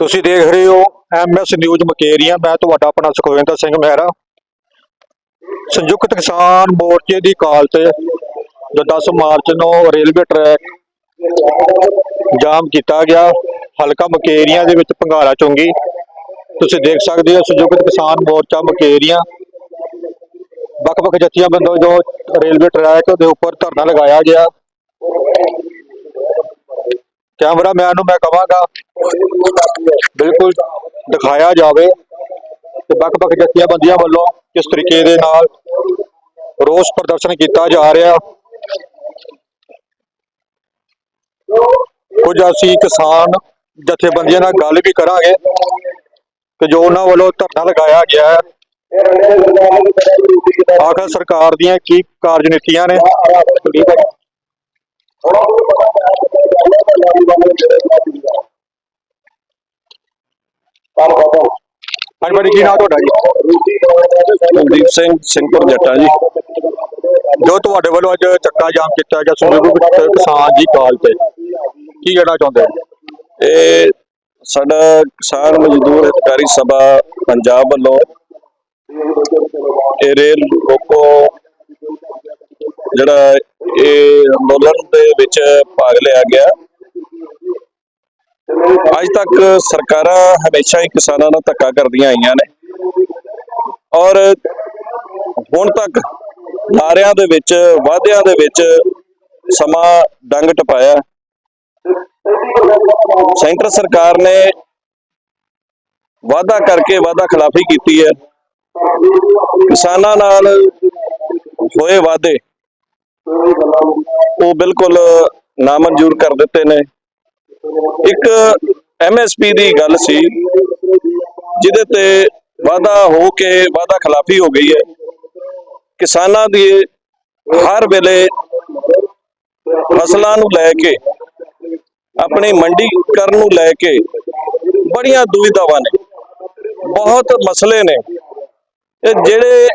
ਤੁਸੀਂ ਦੇਖ ਰਹੇ ਹੋ ਐਮਐਸ ਨਿਊਜ਼ ਮਕੇਰੀਆਂ, ਮੈਂ ਤੁਹਾਡਾ ਆਪਣਾ ਸੁਖਵਿੰਦਰ ਸਿੰਘ ਮਹਿਰਾ। ਸੰਯੁਕਤ ਕਿਸਾਨ ਮੋਰਚੇ ਦੀ ਕਾਲ ਤੇ ਜੋ 10 ਮਾਰਚ ਨੂੰ ਰੇਲਵੇ ਟਰੈਕ ਜਾਮ ਕੀਤਾ ਗਿਆ, ਹਲਕਾ ਮਕੇਰੀਆਂ ਦੇ ਵਿੱਚ ਭੰਗਾਰਾ ਚੁੰਗੀ। ਤੁਸੀਂ ਦੇਖ ਸਕਦੇ ਹੋ ਸੰਯੁਕਤ ਕਿਸਾਨ ਮੋਰਚਾ ਮਕੇਰੀਆਂ। ਵੱਖ-ਵੱਖ ਜਥੀਆਂ ਬੰਦੋ ਜੋ ਰੇਲਵੇ ਟਰੈਕ ਦੇ ਉੱਪਰ ਧਰਨਾ ਲਗਾਇਆ ਗਿਆ। ਕੈਮਰਾਮੈਨ ਨੂੰ ਮੈਂ ਕਹਾਂਗਾ ਬਿਲਕੁਲ ਦਿਖਾਇਆ ਜਾਵੇ ਕਿ ਵੱਖ-ਵੱਖ ਜਥੀਆਂ ਵੱਲੋਂ ਕਿਸ ਤਰੀਕੇ ਦੇ ਨਾਲ ਰੋਸ ਪ੍ਰਦਰਸ਼ਨ ਕੀਤਾ ਜਾ ਰਿਹਾ। ਕੁਝ ਅਸੀਂ ਕਿਸਾਨ ਜਥੇਬੰਦੀਆਂ ਨਾਲ ਗੱਲ ਵੀ ਕਰਾਂਗੇ ਕਿ ਜੋ ਉਹਨਾਂ ਵੱਲੋਂ ਧਰਨਾ ਲਗਾਇਆ ਗਿਆ ਹੈ। ਆਖਰ ਸਰਕਾਰ ਦੀਆਂ ਕੀ ਕਾਰਜਨੀਤੀਆਂ ਨੇ? ਹਾਂਜੀ ਬੜੀ ਕੀ ਨਾਮ ਤੁਹਾਡਾ ਜੀ? ਕੁਲਦੀਪ ਸਿੰਘ ਸਿੰਘਪੁਰ ਜੱਟਾ ਜੀ। ਜੋ ਤੁਹਾਡੇ ਵੱਲੋਂ ਅੱਜ ਚੱਕਾ ਜਾਮ ਕੀਤਾ ਗਿਆ ਸੰਯੁਕਤ ਕਿਸਾਨ ਦੀ ਕਾਲ ਤੇ। ਕੀ ਕਹਿਣਾ ਚਾਹੁੰਦੇ ਹੋ? ਇਹ ਸਾਡਾ ਕਿਸਾਨ ਮਜ਼ਦੂਰ ਹਿਤਕਾਰੀ ਸਭਾ ਪੰਜਾਬ ਵੱਲੋਂ ਇਹ ਰੇਲ ਰੋਕੋ ਜਿਹੜਾ ਇਹ ਅੰਦੋਲਨ ਦੇ ਵਿੱਚ ਭਾਗ ਲਿਆ ਗਿਆ। ਅੱਜ ਤੱਕ ਸਰਕਾਰਾਂ ਹਮੇਸ਼ਾ ਹੀ ਕਿਸਾਨਾਂ ਨਾਲ ਧੱਕਾ ਕਰਦੀਆਂ ਆਈਆਂ ਨੇ। ਔਰ ਹੁਣ ਤੱਕ ਨਾਰਿਆਂ ਦੇ ਵਿੱਚ ਵਾਅਦਿਆਂ ਦੇ ਵਿੱਚ ਸਮਾਂ ਡੰਗ ਟਪਾਇਆ। ਸੈਂਟਰ ਸਰਕਾਰ ਨੇ ਵਾਅਦਾ ਕਰਕੇ ਵਾਅਦਾ ਖਿਲਾਫੀ ਕੀਤੀ ਹੈ। ਕਿਸਾਨਾਂ ਨਾਲ ਹੋਏ ਵਾਅਦੇ ਉਹ ਬਿਲਕੁਲ ਨਾਮਨਜ਼ੂਰ ਕਰ ਦਿੱਤੇ ਨੇ। ਇੱਕ ਐਮਐਸਪੀ ਦੀ ਗੱਲ ਸੀ, ਜਿਹਦੇ ਤੇ ਵਾਅਦਾ ਹੋ ਕੇ ਵਾਅਦਾ ਖਿਲਾਫੀ ਹੋ ਗਈ ਹੈ। ਕਿਸਾਨਾਂ ਦੀ ਹਰ ਵੇਲੇ ਫਸਲਾਂ ਨੂੰ ਲੈ ਕੇ, ਆਪਣੀ ਮੰਡੀਕਰਨ ਨੂੰ ਲੈ ਕੇ ਬੜੀਆਂ ਦੁਵਿਧਾਵਾਂ ਨੇ, ਬਹੁਤ ਮਸਲੇ ਨੇ। ਇਹ ਜਿਹੜੇ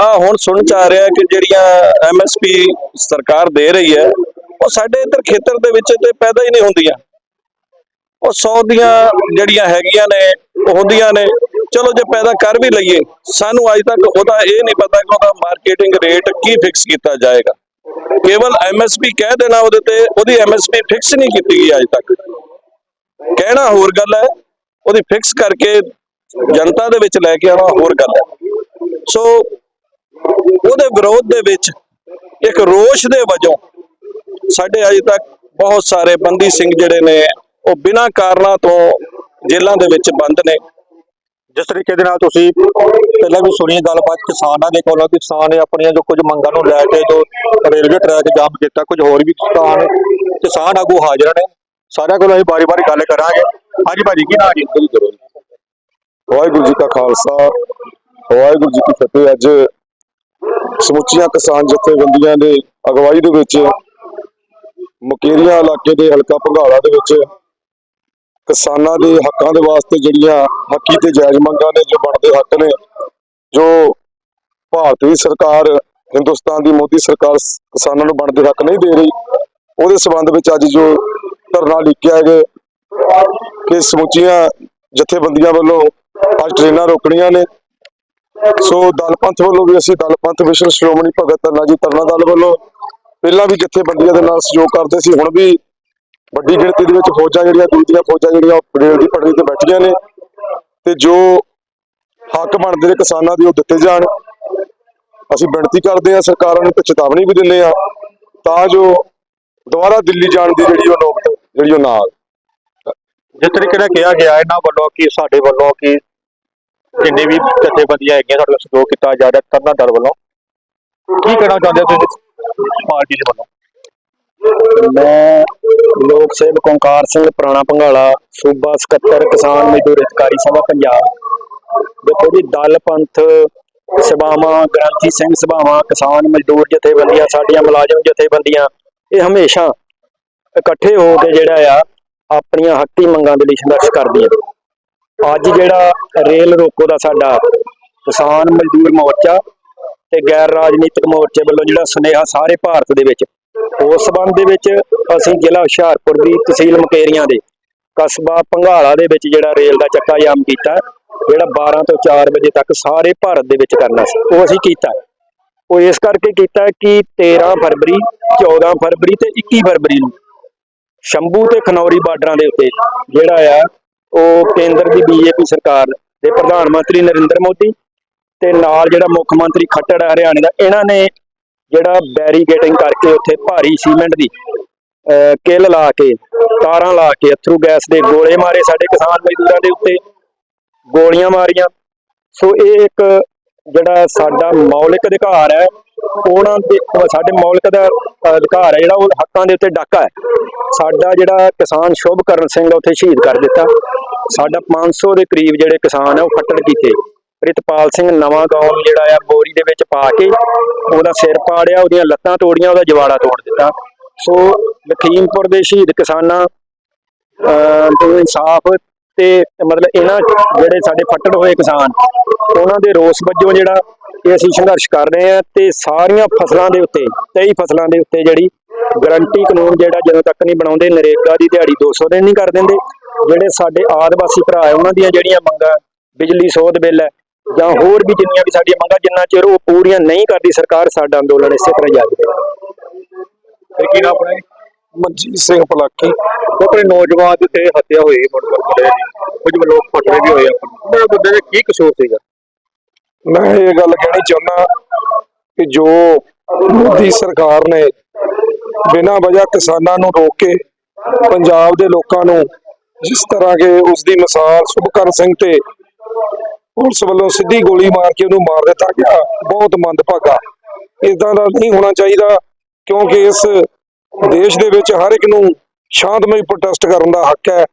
ਆ ਹੁਣ ਸੁਣ ਚ ਆ ਰਿਹਾ ਕਿ ਜਿਹੜੀਆਂ ਐਮਐਸਪੀ ਸਰਕਾਰ ਦੇ ਰਹੀ ਹੈ, ਉਹ ਸਾਡੇ ਇੱਧਰ ਖੇਤਰ ਦੇ ਵਿੱਚ ਤੇ ਪੈਦਾ ਹੀ ਨਹੀਂ ਹੁੰਦੀਆਂ। ਉਹ 100 ਦੀਆਂ ਜਿਹੜੀਆਂ ਹੈਗੀਆਂ ਨੇ, ਉਹ ਹੁੰਦੀਆਂ ਨੇ। ਚਲੋ ਜੇ ਪੈਦਾ ਕਰ ਵੀ ਲਈਏ, ਸਾਨੂੰ ਅੱਜ ਤੱਕ ਉਹਦਾ ਇਹ ਨਹੀਂ ਪਤਾ ਕਿ ਉਹਦਾ ਮਾਰਕੀਟਿੰਗ ਰੇਟ ਕੀ ਫਿਕਸ ਕੀਤਾ ਜਾਏਗਾ। ਕੇਵਲ ਐਮਐਸਪੀ ਕਹਿ ਦੇਣਾ ਉਹਦੇ ਤੇ, ਉਹਦੀ ਐਮਐਸਪੀ ਫਿਕਸ ਨਹੀਂ ਕੀਤੀ ਗਈ ਅੱਜ ਤੱਕ। ਕਹਿਣਾ ਹੋਰ ਗੱਲ ਹੈ, ਉਹਦੀ ਫਿਕਸ ਕਰਕੇ ਜਨਤਾ ਦੇ ਵਿੱਚ ਲੈ ਕੇ ਆਉਣਾ ਹੋਰ ਗੱਲ ਹੈ। ਸੋ ਉਹਦੇ ਵਿਰੋਧ ਦੇ ਵਿੱਚ ਇੱਕ ਰੋਸ਼ ਦੇ ਵਜੋਂ ਸਾਡੇ ਅੱਜ ਤੱਕ ਬਹੁਤ ਸਾਰੇ ਬੰਦੀ ਸਿੰਘ ਜਿਹੜੇ ਨੇ ਉਹ ਬਿਨਾਂ ਕਾਰਨਾਂ ਤੋਂ ਜੇਲ੍ਹਾਂ ਦੇ ਵਿੱਚ ਬੰਦ ਨੇ। ਜਿਸ ਤਰੀਕੇ ਦੇ ਨਾਲ ਤੁਸੀਂ ਪਹਿਲਾਂ ਵੀ ਸੁਣੀ ਗੱਲਬਾਤ ਕਿਸਾਨਾਂ ਦੇ ਕੋਲੋਂ ਕਿਸਾਨ ਨੇ ਆਪਣੀਆਂ ਜੋ ਕੁਝ ਮੰਗਾਂ ਨੂੰ ਲੈ ਕੇ ਜੋ ਰੇਲਵੇ ਟਰੈਕ ਜਾਮ ਕੀਤਾ, ਕੁਝ ਹੋਰ ਵੀ ਕਿਸਾਨ ਕਿਸਾਨ ਆਗੂ ਹਾਜ਼ਰ ਨੇ। ਸਾਰਿਆਂ ਕੋਲੋਂ ਅਸੀਂ ਬਾਰੀ-ਬਾਰੀ ਗੱਲ ਕਰਾਂਗੇ। ਹਾਂਜੀ ਭਾਜੀ, ਕੀ ਨਾਮ ਜੀ? ਵਾਹਿਗੁਰੂ ਜੀ ਕਾ ਖਾਲਸਾ, ਵਾਹਿਗੁਰੂ ਜੀ ਕੀ ਫਤਿਹ। ਅੱਜ ਸਮੁੱਚੀਆਂ ਕਿਸਾਨ ਜਥੇਬੰਦੀਆਂ ਦੇ ਅਗਵਾਈ ਦੇ ਵਿੱਚ, ਮੁਕੇਰੀਆਂ ਇਲਾਕੇ ਦੇ ਹਲਕਾ ਭੰਗਾਲਾ ਦੇ ਵਿੱਚ ਕਿਸਾਨਾਂ ਦੇ ਹੱਕਾਂ ਦੇ ਵਾਸਤੇ ਜਿਹੜੀਆਂ ਹੱਕੀ ਤੇ ਜਾਇਜ਼ ਮੰਗਾਂ ਨੇ, ਜੋ ਬਣਦੇ ਹੱਕ ਨੇ, ਜੋ ਭਾਰਤ ਦੀ ਸਰਕਾਰ, ਹਿੰਦੁਸਤਾਨ ਦੀ ਮੋਦੀ ਸਰਕਾਰ ਕਿਸਾਨਾਂ ਨੂੰ ਬਣਦੇ ਹੱਕ ਨਹੀਂ ਦੇ ਰਹੀ, ਉਹਦੇ ਸਬੰਧ ਵਿੱਚ ਅੱਜ ਜੋ ਧਰਨਾ ਲਿਖਿਆ ਹੈ ਕਿ ਸਮੁੱਚੀਆਂ ਜਥੇਬੰਦੀਆਂ ਵੱਲੋਂ ਅੱਜ ਟ੍ਰੇਨਾਂ ਰੋਕਣੀਆਂ ਨੇ। ਸੋ ਦਲ ਪੰਥ ਵੱਲੋਂ ਵੀ ਅਸੀਂ ਦਲ ਪੰਥ ਮਿਸ਼ਨ ਸ਼੍ਰੋਮਣੀ ਭਗਤ ਧਰਨਾ ਜੀ ਧਰਨਾ ਦਲ ਵੱਲੋਂ ਪਹਿਲਾਂ ਵੀ ਜਥੇਬੰਦੀਆਂ ਦੇ ਨਾਲ ਸਹਿਯੋਗ ਕਰਦੇ ਸੀ, ਹੁਣ ਵੀ ਵੱਡੀ ਗਿਣਤੀ ਦੇ ਵਿੱਚ ਫੌਜਾਂ ਜਿਹੜੀਆਂ, ਦੂਜੀਆਂ ਫੌਜਾਂ ਜਿਹੜੀਆਂ ਰੇਲ ਦੀ ਪਟੜੀ ਤੇ ਬੈਠੀਆਂ ਨੇ ਤੇ ਜੋ ਹੱਕ ਬਣਦੇ ਨੇ ਕਿਸਾਨਾਂ ਦੀ ਉਹ ਦਿੱਤੇ ਜਾਣ। ਅਸੀਂ ਬੇਨਤੀ ਕਰਦੇ ਹਾਂ ਸਰਕਾਰਾਂ ਨੂੰ ਤੇ ਚੇਤਾਵਨੀ ਵੀ ਦਿੰਦੇ ਆ ਤਾਂ ਜੋ ਦੁਬਾਰਾ ਦਿੱਲੀ ਜਾਣ ਦੀ ਜਿਹੜੀ ਉਹ ਨੌਬਤ, ਜਿਹੜੀ ਉਹ ਨਾ ਆਵੇ ਜਿਸ ਤਰੀਕੇ ਨਾਲ ਕਿਹਾ ਗਿਆ, ਇਹਨਾਂ ਵੱਲੋਂ ਕਿ ਸਾਡੇ ਵੱਲੋਂ ਕਿ ਜਿੰਨੇ ਵੀ ਜਥੇਬੰਦੀਆਂ ਹੈਗੀਆਂ ਸਾਡੇ ਨਾਲ ਸਹਿਯੋਗ ਕੀਤਾ ਜਾ ਰਿਹਾ ਤਰਨਾ ਵੱਲੋਂ। ਕੀ ਕਹਿਣਾ ਚਾਹੁੰਦੇ ਹੋ ਤੁਸੀਂ ਪਾਰਟੀ ਦੇ ਵੱਲੋਂ? ਮੈਂ ਲੋਕ ਸੇਵਕ ਓਂਕਾਰ ਸਿੰਘ, ਪੁਰਾਣਾ ਭੰਗਾਲਾ, ਸੂਬਾ ਸਕੱਤਰ, ਕਿਸਾਨ ਮਜ਼ਦੂਰ ਹਿਤਕਾਰੀ ਸਭਾ, ਪੰਜਾਬ। ਦੇਖੋ ਜੀ, ਦਲ, ਪੰਥ, ਸਭਾਵਾਂ, ਗ੍ਰੰਥੀ ਸਿੰਘ ਸਭਾਵਾਂ, ਕਿਸਾਨ ਮਜ਼ਦੂਰ ਜਥੇਬੰਦੀਆਂ, ਸਾਡੀਆਂ ਮੁਲਾਜ਼ਮ ਜਥੇਬੰਦੀਆਂ, ਇਹ ਹਮੇਸ਼ਾ ਇਕੱਠੇ ਹੋ ਕੇ ਜਿਹੜਾ ਆ, ਆਪਣੀਆਂ ਹੱਕੀ ਮੰਗਾਂ ਦੇ ਲਈ ਸੰਘਰਸ਼ ਕਰਦੀਆਂ। ਅੱਜ ਜਿਹੜਾ ਰੇਲ ਰੋਕੋ ਦਾ ਸਾਡਾ ਕਿਸਾਨ ਮਜ਼ਦੂਰ ਮੋਰਚਾ ਤੇ ਗੈਰ ਰਾਜਨੀਤਿਕ ਮੋਰਚੇ ਵੱਲੋਂ ਜਿਹੜਾ ਸੁਨੇਹਾ ਸਾਰੇ ਭਾਰਤ ਦੇ ਵਿੱਚ ਉਸ ਸਬੰਧ ਦੇ ਵਿੱਚ ਅਸੀਂ ਜ਼ਿਲ੍ਹਾ ਹੁਸ਼ਿਆਰਪੁਰ ਦੀ ਤਹਿਸੀਲ ਮੁਕੇਰੀਆਂ ਦੇ ਕਸਬਾ ਪੰਘਾਲਾ ਦੇ ਵਿੱਚ ਜਿਹੜਾ ਰੇਲ ਦਾ ਚੱਕਾ ਜਾਮ ਕੀਤਾ, ਜਿਹੜਾ 12 ਤੋਂ 4 ਵਜੇ ਤੱਕ ਸਾਰੇ ਭਾਰਤ ਦੇ ਵਿੱਚ ਕਰਨਾ ਸੀ, ਉਹ ਅਸੀਂ ਕੀਤਾ। ਉਹ ਇਸ ਕਰਕੇ ਕੀਤਾ ਕਿ 13 ਫਰਵਰੀ 14 ਫਰਵਰੀ ਤੇ 21 ਫਰਵਰੀ ਨੂੰ ਸ਼ੰਭੂ ਤੇ ਖਨੌਰੀ ਬਾਰਡਰਾਂ ਦੇ ਉੱਤੇ ਜਿਹੜਾ ਆ, ਉਹ ਕੇਂਦਰ ਦੀ ਬੀਜੇਪੀ ਸਰਕਾਰ ਦੇ ਪ੍ਰਧਾਨ ਮੰਤਰੀ ਨਰਿੰਦਰ ਮੋਦੀ ਤੇ ਨਾਲ ਜਿਹੜਾ ਮੁੱਖ ਮੰਤਰੀ ਖੱਟੜ ਆ, ਹਰਿਆਣੇ ਦਾ, ਇਹਨਾਂ ਨੇ ਜਿਹੜਾ ਬੈਰੀਕੇਟਿੰਗ ਕਰਕੇ ਉੱਥੇ ਭਾਰੀ ਸੀਮੈਂਟ ਦੀ, ਅਹ, ਕਿੱਲ ਲਾ ਕੇ, ਤਾਰਾਂ ਲਾ ਕੇ ਅਥਰੂ ਗੈਸ ਦੇ ਗੋਲੇ ਮਾਰੇ ਸਾਡੇ ਕਿਸਾਨ ਮਜ਼ਦੂਰਾਂ ਦੇ ਉੱਤੇ, ਗੋਲੀਆਂ ਮਾਰੀਆਂ। ਸੋ ਇਹ ਇੱਕ ਜਿਹੜਾ ਸਾਡਾ ਮੌਲਿਕ ਅਧਿਕਾਰ ਹੈ, ਉਹਨਾਂ ਦੇ, ਸਾਡੇ ਮੌਲਿਕ ਦਾ ਅਧਿਕਾਰ ਹੈ, ਜਿਹੜਾ ਉਹ ਹੱਕਾਂ ਦੇ ਉੱਤੇ ਡਾਕਾ ਹੈ। ਸਾਡਾ ਜਿਹੜਾ ਕਿਸਾਨ ਸ਼ੁਭਕਰਨ ਸਿੰਘ ਉੱਥੇ ਸ਼ਹੀਦ ਕਰ ਦਿੱਤਾ। ਸਾਡਾ 500 ਦੇ ਕਰੀਬ ਜਿਹੜੇ ਕਿਸਾਨ ਹੈ, ਉਹ ਫੱਟੜ ਕੀਤੇ। ਪ੍ਰਿਤਪਾਲ ਸਿੰਘ ਨਵਾਂ ਗਾਉਂ ਜਿਹੜਾ ਆ, ਬੋਰੀ ਦੇ ਵਿੱਚ ਪਾ ਕੇ ਉਹਦਾ ਸਿਰ ਪਾੜਿਆ, ਉਹਦੀਆਂ ਲੱਤਾਂ ਤੋੜੀਆਂ, ਉਹਦਾ ਜਵਾੜਾ ਤੋੜ ਦਿੱਤਾ। ਸੋ ਲਖੀਮਪੁਰ ਦੇ ਸ਼ਹੀਦ ਕਿਸਾਨਾਂ, ਅਹ ਇਨਸਾਫ ਤੇ ਮਤਲਬ ਇਹਨਾਂ ਜਿਹੜੇ ਸਾਡੇ ਫੱਟੜ ਹੋਏ ਕਿਸਾਨ, ਉਹਨਾਂ ਦੇ ਰੋਸ ਵਜੋਂ ਜਿਹੜਾ ਇਹ ਅਸੀਂ ਸੰਘਰਸ਼ ਕਰ ਰਹੇ ਹਾਂ ਤੇ ਸਾਰੀਆਂ ਫਸਲਾਂ ਦੇ ਉੱਤੇ 23 ਫਸਲਾਂ ਦੇ ਉੱਤੇ ਜਿਹੜੀ ਗਰੰਟੀ ਕਾਨੂੰਨ ਜਿਹੜਾ ਜਦੋਂ ਤੱਕ ਨਹੀਂ ਬਣਾਉਂਦੇ, ਨਰੇਗਾ ਦੀ ਦਿਹਾੜੀ 200 ਦਿਨ ਨਹੀਂ ਕਰ ਦਿੰਦੇ। ਜਿਹੜੇ ਸਾਡੇ ਆਦਿਵਾਸੀ ਭਰਾ ਉਹਨਾਂ ਦੀਆਂ ਜਿਹੜੀਆਂ ਮੰਗਾਂ, ਬਿਜਲੀ ਸੋਧ ਬਿੱਲ ਹੈ ਜਾਂ ਹੋਰ ਵੀ ਜਿੰਨੀਆਂ ਵੀ ਸਾਡੀਆਂ ਮੰਗਾਂ ਜਿੰਨਾ ਚਿਰ ਉਹ ਪੂਰੀਆਂ ਨਹੀਂ ਕਰਦੀ ਸਰਕਾਰ ਸਾਡਾ ਅੰਦੋਲਨ ਇਸੇ ਤਰ੍ਹਾਂ ਜਾਰੀ ਰਹੇਗਾ ਤੇ ਕੀ ਨਾ ਆਪਣੇ ਮਨਜੀਤ ਸਿੰਘ ਪਲਾਕੀ। ਆਪਣੇ ਨੌਜਵਾਨ ਤੇ ਹੱਤਿਆ ਹੋਈ ਮੁੰਡੇ ਕੁਝ ਲੋਕ ਫਟੜੇ ਵੀ ਹੋਏ ਆ। ਉਹਨਾਂ ਬੰਦੇ ਦੇ ਕੀ ਕਸੂਰ ਸੀਗਾ? ਮੈਂ ਇਹ ਗੱਲ ਕਹਿਣੀ ਚਾਹੁੰਦਾ ਕਿ ਜੋ ਮੋਦੀ ਸਰਕਾਰ ਨੇ ਬਿਨਾਂ ਵਜ੍ਹਾ ਕਿਸਾਨਾਂ ਨੂੰ ਰੋਕ ਕੇ ਪੰਜਾਬ ਦੇ ਲੋਕਾਂ ਨੂੰ ਜਿਸ ਤਰ੍ਹਾਂ ਕਿ ਉਸ ਦੀ ਮਿਸਾਲ ਸੁਭਕਰਨ ਸਿੰਘ ਤੇ ਪੁਲਿਸ ਵੱਲੋਂ ਸਿੱਧੀ ਗੋਲੀ ਮਾਰ ਕੇ ਉਹਨੂੰ ਮਾਰ ਦਿੱਤਾ ਗਿਆ। ਬਹੁਤ ਮੰਦਭਾਗਾ। ਇਦਾਂ ਦਾ ਨਹੀਂ ਹੋਣਾ ਚਾਹੀਦਾ, ਕਿਉਂਕਿ ਇਸ ਦੇਸ਼ ਦੇ ਵਿੱਚ ਹਰ ਇੱਕ ਨੂੰ ਸ਼ਾਂਤਮਈ ਪ੍ਰੋਟੈਸਟ ਕਰਨ ਦਾ ਹੱਕ ਹੈ।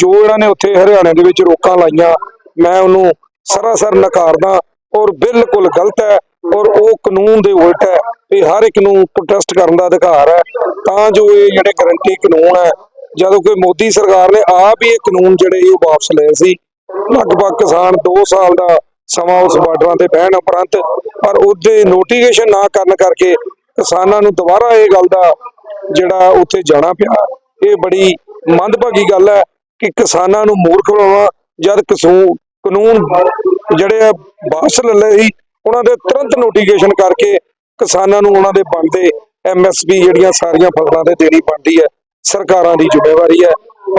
ਜੋ ਇਹਨਾਂ ਨੇ ਉੱਥੇ ਹਰਿਆਣੇ ਦੇ ਵਿੱਚ ਰੋਕਾਂ ਲਾਈਆਂ, ਮੈਂ ਉਹਨੂੰ ਸਰਾਸਰ ਨਕਾਰਦਾ ਔਰ ਬਿਲਕੁਲ ਗਲਤ ਹੈ ਔਰ ਉਹ ਕਾਨੂੰਨ ਦੇ ਉਲਟ ਹੈ ਵੀ ਹਰ ਇੱਕ ਨੂੰ ਪ੍ਰੋਟੈਸਟ ਕਰਨ ਦਾ ਅਧਿਕਾਰ ਹੈ। ਤਾਂ ਜੋ ਇਹ ਜਿਹੜੇ ਗਰੰਟੀ ਕਾਨੂੰਨ ਹੈ, ਜਦੋਂ ਕੋਈ ਮੋਦੀ ਸਰਕਾਰ ਨੇ ਆਪ ਹੀ ਇਹ ਕਾਨੂੰਨ ਜਿਹੜੇ ਸੀ ਉਹ ਵਾਪਸ ਲਏ ਸੀ। ਲਗਭਗ ਕਿਸਾਨ 2 ਸਾਲ ਦਾ ਸਮਾਂ ਉਸ ਬਾਰਡਰਾਂ ਤੇ ਬਹਿਣ ਉਪਰੰਤ, ਪਰ ਉਹਦੇ ਨੋਟੀਫਿਕੇਸ਼ਨ ਨਾ ਕਰਨ ਕਰਕੇ ਕਿਸਾਨਾਂ ਨੂੰ ਦੁਬਾਰਾ ਇਹ ਗੱਲ ਦਾ ਜਿਹੜਾ ਉੱਥੇ ਜਾਣਾ ਪਿਆ। ਇਹ ਬੜੀ ਮੰਦਭਾਗੀ ਗੱਲ ਹੈ ਕਿ ਕਿਸਾਨਾਂ ਨੂੰ ਮੂਰਖ ਬਣਾਉਣਾ, ਜਦ ਕਸੂ ਕਾਨੂੰਨ ਜਿਹੜੇ ਆ ਵਾਪਸ ਲੈ ਲਏ ਸੀ, ਉਹਨਾਂ ਦੇ ਤੁਰੰਤ ਨੋਟੀਫਿਕੇਸ਼ਨ ਕਰਕੇ ਕਿਸਾਨਾਂ ਨੂੰ ਉਹਨਾਂ ਦੇ ਬਣਦੇ ਐਮਐਸਪੀ ਜਿਹੜੀਆਂ ਸਾਰੀਆਂ ਫਸਲਾਂ ਤੇ ਦੇਣੀ ਬਣਦੀ ਹੈ, ਸਰਕਾਰਾਂ ਦੀ ਜ਼ਿੰਮੇਵਾਰੀ ਹੈ।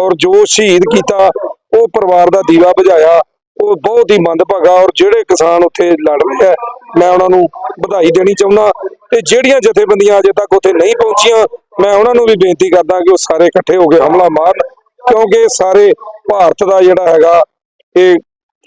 ਔਰ ਜੋ ਸ਼ਹੀਦ ਕੀਤਾ ਉਹ ਪਰਿਵਾਰ ਦਾ ਦੀਵਾ ਬੁਝਾਇਆ ਉਹ ਬਹੁਤ ਹੀ ਮੰਦਭਾਗਾ ਔਰ ਜਿਹੜੇ ਕਿਸਾਨ ਉੱਥੇ ਲੜ ਰਹੇ ਆ, ਮੈਂ ਉਹਨਾਂ ਨੂੰ ਵਧਾਈ ਦੇਣੀ ਚਾਹੁੰਦਾ ਤੇ ਜਿਹੜੀਆਂ ਜਥੇਬੰਦੀਆਂ ਅਜੇ ਤੱਕ ਉੱਥੇ ਨਹੀਂ ਪਹੁੰਚੀਆਂ, ਮੈਂ ਉਹਨਾਂ ਨੂੰ ਵੀ ਬੇਨਤੀ ਕਰਦਾ ਕਿ ਉਹ ਸਾਰੇ ਇਕੱਠੇ ਹੋ ਕੇ ਹਮਲਾ ਮਾਰਨ, ਕਿਉਂਕਿ ਸਾਰੇ ਭਾਰਤ ਦਾ ਜਿਹੜਾ ਹੈਗਾ, ਇਹ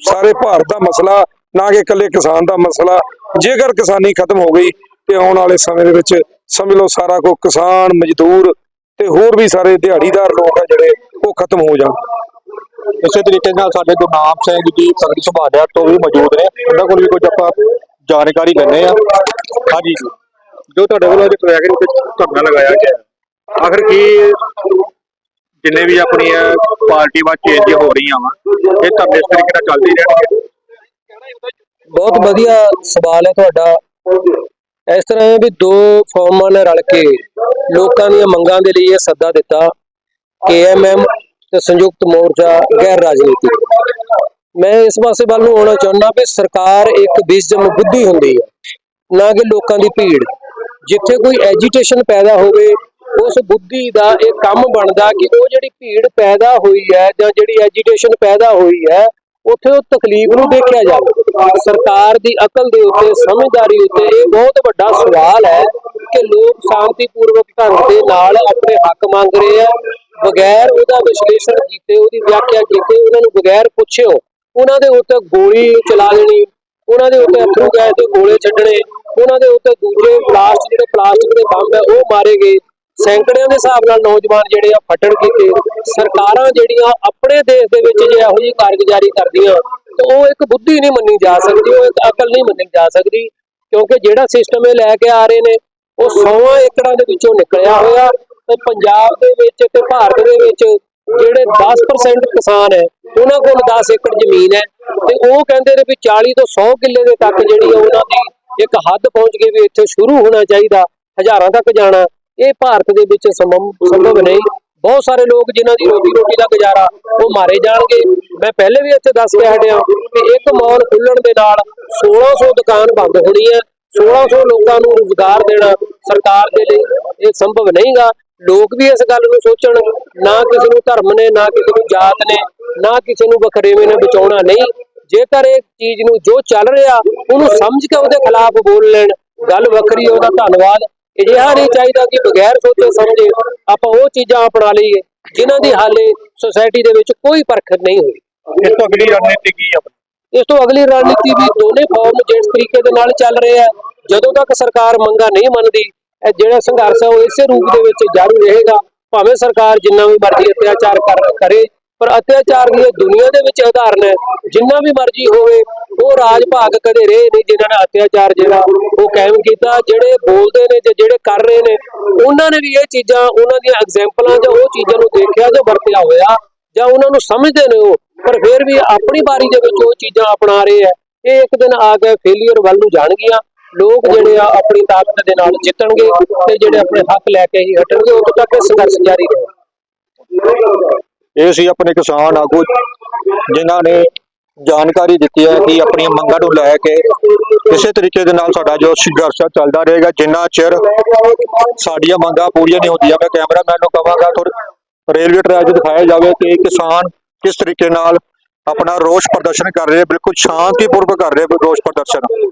ਸਾਰੇ ਭਾਰਤ ਦਾ ਮਸਲਾ, ਨਾ ਕਿ ਇਕੱਲੇ ਕਿਸਾਨ ਦਾ ਮਸਲਾ, ਜੇਕਰ ਕਿਸਾਨੀ ਖਤਮ ਹੋ ਗਈ ਤੇ ਆਉਣ ਵਾਲੇ ਸਮੇਂ ਦੇ ਵਿੱਚ ਸਮਝ ਲਓ ਸਾਰਾ ਕੋ ਕਿਸਾਨ, ਮਜ਼ਦੂਰ ਤੇ ਹੋਰ ਵੀ ਸਾਰੇ ਦਿਹਾੜੀਦਾਰ ਲੋਕ ਆ ਜਿਹੜੇ ਉਹ ਖਤਮ ਹੋ ਜਾਣ। ਇਸੇ ਤਰੀਕੇ ਨਾਲ ਸਾਡੇ ਗੁਰਨਾਮ ਸਿੰਘ ਜੀ ਪਗੜੀ ਸੰਭਾਲਿਆ ਤੋਂ ਵੀ ਮੌਜੂਦ ਨੇ। ਉਹਨਾਂ ਕੋਲ ਵੀ ਕੁਝ ਆਪਾਂ ਜਾਣਕਾਰੀ ਲੈਣੇ ਆ ਹਾਂਜੀ। ਜੀ ਜੋ ਤੁਹਾਡੇ ਵੱਲੋਂ ਅੱਜ ਟਰੈਕ ਵਿੱਚ ਧਰਨਾ ਲਗਾਇਆ ਗਿਆ ਆਖਰ ਕੀ ਜਿੰਨੇ ਵੀ ਆਪਣੀਆਂ ਪਾਰਟੀਆਂ ਚੇਂਜ ਹੋ ਰਹੀਆਂ ਵਾ, ਇਹ ਧਰਨੇ ਇਸ ਤਰੀਕੇ ਨਾਲ ਚੱਲਦੇ ਰਹਿਣਗੇ? ਬਹੁਤ ਵਧੀਆ ਸਵਾਲ ਹੈ ਤੁਹਾਡਾ। ਇਸ ਤਰ੍ਹਾਂ ਹੈ ਵੀ ਦੋ ਫੌਰਮਾਂ ਨੇ ਰਲ ਕੇ ਲੋਕਾਂ ਦੀਆਂ ਮੰਗਾਂ ਦੇ ਲਈ ਇਹ ਸੱਦਾ ਦਿੱਤਾ। ਕੇਐਮਐਮ ਤੇ ਸੰਯੁਕਤ ਮੋਰਚਾ ਗੈਰ ਰਾਜਨੀਤੀ। ਮੈਂ ਇਸ ਪਾਸੇ ਵੱਲ ਨੂੰ ਆਉਣਾ ਚਾਹੁੰਦਾ ਵੀ ਸਰਕਾਰ ਇੱਕ ਵਿਜ਼ਡਮ ਬੁੱਧੀ ਹੁੰਦੀ ਹੈ, ਨਾ ਕਿ ਲੋਕਾਂ ਦੀ ਭੀੜ। ਜਿੱਥੇ ਕੋਈ ਐਜੀਟੇਸ਼ਨ ਪੈਦਾ ਹੋਵੇ, ਉਸ ਬੁੱਧੀ ਦਾ ਇਹ ਕੰਮ ਬਣਦਾ ਕਿ ਉਹ ਜਿਹੜੀ ਭੀੜ ਪੈਦਾ ਹੋਈ ਹੈ ਜਾਂ ਜਿਹੜੀ ਐਜੀਟੇਸ਼ਨ ਪੈਦਾ ਹੋਈ ਹੈ ਉੱਥੇ ਉਹ ਤਕਲੀਫ ਨੂੰ ਦੇਖਿਆ ਜਾਵੇ। ਸਰਕਾਰ ਦੀ ਅਕਲ ਦੇ ਉੱਤੇ, ਸਮਝਦਾਰੀ ਉੱਤੇ ਇਹ ਬਹੁਤ ਵੱਡਾ ਸਵਾਲ ਹੈ ਕਿ ਲੋਕ ਸ਼ਾਂਤੀਪੂਰਵਕ ਢੰਗ ਦੇ ਨਾਲ ਆਪਣੇ ਹੱਕ ਮੰਗ ਰਹੇ ਆ। ਬਗੈਰ ਉਹਦਾ ਵਿਸ਼ਲੇਸ਼ਣ ਕੀਤੇ, ਉਹਦੀ ਵਿਆਖਿਆ ਕੀਤੇ, ਉਹਨਾਂ ਨੂੰ ਬਗੈਰ ਪੁੱਛਿਓ, ਉਹਨਾਂ ਦੇ ਉੱਤੇ ਗੋਲੀ ਚਲਾ ਲੈਣੀ ਉਹਨਾਂ ਦੇ ਉੱਤੇ ਅਥਰੂ ਗੈਸ ਦੇ ਗੋਲੇ ਛੱਡਣੇ, ਉਹਨਾਂ ਦੇ ਉੱਤੇ ਦੂਜੇ ਪਲਾਸਟਿਕ ਜਿਹੜੇ ਪਲਾਸਟਿਕ ਦੇ ਬੰਬ ਹੈ ਉਹ ਮਾਰੇ ਗਏ। ਸੈਂਕੜਿਆਂ ਦੇ ਹਿਸਾਬ ਨਾਲ ਨੌਜਵਾਨ ਜਿਹੜੇ ਆ ਫੱਟੜ ਕੀਤੇ। ਸਰਕਾਰਾਂ ਜਿਹੜੀਆਂ ਆਪਣੇ ਦੇਸ਼ ਦੇ ਵਿੱਚ ਜੇ ਇਹੋ ਜਿਹੀ ਕਾਰਗੁਜ਼ਾਰੀ ਕਰਦੀਆਂ, ਤਾਂ ਉਹ ਇੱਕ ਬੁੱਧੀ ਨਹੀਂ ਮੰਨੀ ਜਾ ਸਕਦੀ, ਉਹ ਇੱਕ ਅਕਲ ਨਹੀਂ ਮੰਨੀ ਜਾ ਸਕਦੀ, ਕਿਉਂਕਿ ਜਿਹੜਾ ਸਿਸਟਮ ਇਹ ਲੈ ਕੇ ਆ ਰਹੇ ਨੇ, ਉਹ 100 ਏਕੜਾਂ ਦੇ ਵਿੱਚੋਂ ਨਿਕਲਿਆ ਹੋਇਆ। ਤੇ ਪੰਜਾਬ ਦੇ ਵਿੱਚ ਤੇ ਭਾਰਤ ਦੇ ਵਿੱਚ ਜਿਹੜੇ 10% ਕਿਸਾਨ ਹੈ, ਉਹਨਾਂ ਕੋਲ 10 ਏਕੜ ਜ਼ਮੀਨ ਹੈ। ਤੇ ਉਹ ਕਹਿੰਦੇ ਨੇ ਵੀ 40 ਤੋਂ 100 ਕਿੱਲੇ ਦੇ ਤੱਕ ਜਿਹੜੀ ਆ ਉਹਨਾਂ ਦੀ ਇੱਕ ਹੱਦ ਪਹੁੰਚ ਗਈ ਵੀ ਇੱਥੇ ਸ਼ੁਰੂ ਹੋਣਾ ਚਾਹੀਦਾ, ਹਜ਼ਾਰਾਂ ਤੱਕ ਜਾਣਾ। ਇਹ ਭਾਰਤ ਦੇ ਵਿੱਚ ਸੰਭਵ ਸੰਭਵ ਨਹੀਂ। ਬਹੁਤ ਸਾਰੇ ਲੋਕ ਜਿਨ੍ਹਾਂ ਦੀ ਰੋਟੀ ਰੋਟੀ ਦਾ ਗੁਜ਼ਾਰਾ ਉਹ ਮਾਰੇ ਜਾਣਗੇ। ਮੈਂ ਪਹਿਲੇ ਵੀ ਇੱਥੇ ਦੱਸ ਕੇ ਹਟਿਆ ਕਿ ਇੱਕ ਮਾਲ ਖੁੱਲਣ ਦੇ ਨਾਲ 1600 ਦੁਕਾਨ ਬੰਦ ਹੋਣੀ ਹੈ। 1600 ਲੋਕਾਂ ਨੂੰ ਰੁਜ਼ਗਾਰ ਦੇਣਾ ਸਰਕਾਰ ਦੇ ਲਈ ਇਹ ਸੰਭਵ ਨਹੀਂਗਾ। ਲੋਕ ਵੀ ਇਸ ਗੱਲ ਨੂੰ ਸੋਚਣ, ਨਾ ਕਿਸੇ ਨੂੰ ਧਰਮ ਨੇ, ਨਾ ਕਿਸੇ ਨੂੰ ਜਾਤ ਨੇ, ਨਾ ਕਿਸੇ ਨੂੰ ਵਖਰੇਵੇਂ ਨੇ ਬਚਾਉਣਾ ਨਹੀਂ। ਜੇਕਰ ਇਹ ਚੀਜ਼ ਨੂੰ ਜੋ ਚੱਲ ਰਿਹਾ, ਉਹਨੂੰ ਸਮਝ ਕੇ ਉਹਦੇ ਖਿਲਾਫ ਬੋਲ ਲੈਣ, ਗੱਲ ਵੱਖਰੀ ਉਹਦਾ ਧੰਨਵਾਦ। ਅਜਿਹਾ ਨਹੀਂ ਚਾਹੀਦਾ ਕਿ ਬਗੈਰ ਸੋਚੇ ਸਮਝੇ ਆਪਾਂ ਉਹ ਚੀਜ਼ਾਂ ਅਪਣਾ ਲਈਏ ਜਿਨ੍ਹਾਂ ਦੀ ਹਾਲੇ ਸੋਸਾਇਟੀ ਦੇ ਵਿੱਚ ਕੋਈ ਪਰਖ ਨਹੀਂ ਹੋਈ। ਇਸ ਤੋਂ ਅਗਲੀ ਰਣਨੀਤੀ ਕੀ ਹੈ ਇਸ ਤੋਂ ਅਗਲੀ ਰਣਨੀਤੀ ਵੀ ਦੋਨੇ ਫਾਰਮ ਜਿਸ ਤਰੀਕੇ ਦੇ ਨਾਲ ਚੱਲ ਰਹੇ ਆ ਜਦੋਂ ਤੱਕ ਸਰਕਾਰ ਮੰਗਾ ਨਹੀਂ ਮੰਨਦੀ ਇਹ ਜਿਹੜਾ ਸੰਘਰਸ਼ ਹੈ ਉਹ ਇਸੇ ਰੂਪ ਦੇ ਵਿੱਚ ਜਾਰੀ ਰਹੇਗਾ ਭਾਵੇਂ ਸਰਕਾਰ ਜਿੰਨਾ ਵੀ ਮਰਜ਼ੀ ਅਤਿਆਚਾਰ ਕਰੇ ਪਰ ਅਤਿਆਚਾਰ ਦੀ ਇਹ ਦੁਨੀਆ ਦੇ ਵਿੱਚ ਉਦਾਹਰਨ ਹੈ, ਜਿੰਨਾ ਵੀ ਮਰਜ਼ੀ ਹੋਵੇ, ਉਹ ਰਾਜ ਭਾਗ ਕਦੇ ਰਹੇ ਨਹੀਂ ਜਿਨ੍ਹਾਂ ਨੇ ਅਤਿਆਚਾਰ ਜਿਹੜਾ, ਉਹ ਕਾਇਮ ਕੀਤਾ, ਜਿਹੜੇ ਬੋਲਦੇ ਨੇ ਜਾਂ ਜਿਹੜੇ ਕਰ ਰਹੇ ਨੇ, ਉਹਨਾਂ ਨੇ ਵੀ ਇਹ ਚੀਜ਼ਾਂ, ਉਹਨਾਂ ਦੀਆਂ ਐਗਜੈਂਪਲਾਂ ਜਾਂ ਉਹ ਚੀਜ਼ਾਂ ਨੂੰ ਦੇਖਿਆ ਜਾਂ ਵਰਤਿਆ ਹੋਇਆ, ਜਾਂ ਉਹਨਾਂ ਨੂੰ ਸਮਝਦੇ ਨੇ ਉਹ, ਪਰ ਫਿਰ ਵੀ ਆਪਣੀ ਬਾਰੀ ਦੇ ਵਿੱਚ ਉਹ ਚੀਜ਼ਾਂ ਅਪਣਾ ਰਹੇ ਆ ਇਹ ਇੱਕ ਦਿਨ ਆ ਕੇ ਫੇਲਿਅਰ ਵੱਲ ਨੂੰ ਜਾਣਗੀਆਂ, ਲੋਕ ਜਿਹੜੇ ਆ ਆਪਣੀ ਤਾਕਤ ਦੇ ਨਾਲ ਜਿੱਤਣਗੇ ਤੇ ਜਿਹੜੇ ਆਪਣੇ ਹੱਕ ਲੈ ਕੇ ਹੀ ਹਟਣਗੇ, ਉਦੋਂ ਤੱਕ ਇਹ ਸੰਘਰਸ਼ ਜਾਰੀ ਰਹੇਗਾ। ਇਹ ਸੀ ਆਪਣੇ ਕਿਸਾਨ ਆਗੂ ਜਿਨ੍ਹਾਂ ਨੇ ਜਾਣਕਾਰੀ ਦਿੱਤੀ ਹੈ ਕਿ ਆਪਣੀਆਂ ਮੰਗਾਂ ਨੂੰ ਲੈ ਕੇ ਕਿਸੇ ਤਰੀਕੇ ਦੇ ਨਾਲ ਸਾਡਾ ਜੋ ਸੰਘਰਸ਼ ਚੱਲਦਾ ਰਹੇਗਾ, ਜਿੰਨਾ ਚਿਰ ਸਾਡੀਆਂ ਮੰਗਾਂ ਪੂਰੀਆਂ ਨਹੀਂ ਹੁੰਦੀਆਂ, ਮੈਂ ਕੈਮਰਾਮੈਨ ਨੂੰ ਕਹਾਂਗਾ ਥੋੜਾ ਰੇਲਵੇ ਟਰੈਕ ਦਿਖਾਇਆ ਜਾਵੇ ਕਿ ਕਿਸਾਨ ਕਿਸ ਤਰੀਕੇ ਨਾਲ ਆਪਣਾ ਰੋਸ ਪ੍ਰਦਰਸ਼ਨ ਕਰ ਰਹੇ, ਬਿਲਕੁਲ ਸ਼ਾਂਤੀਪੂਰਵਕ ਕਰ ਰਹੇ ਰੋਸ ਪ੍ਰਦਰਸ਼ਨ।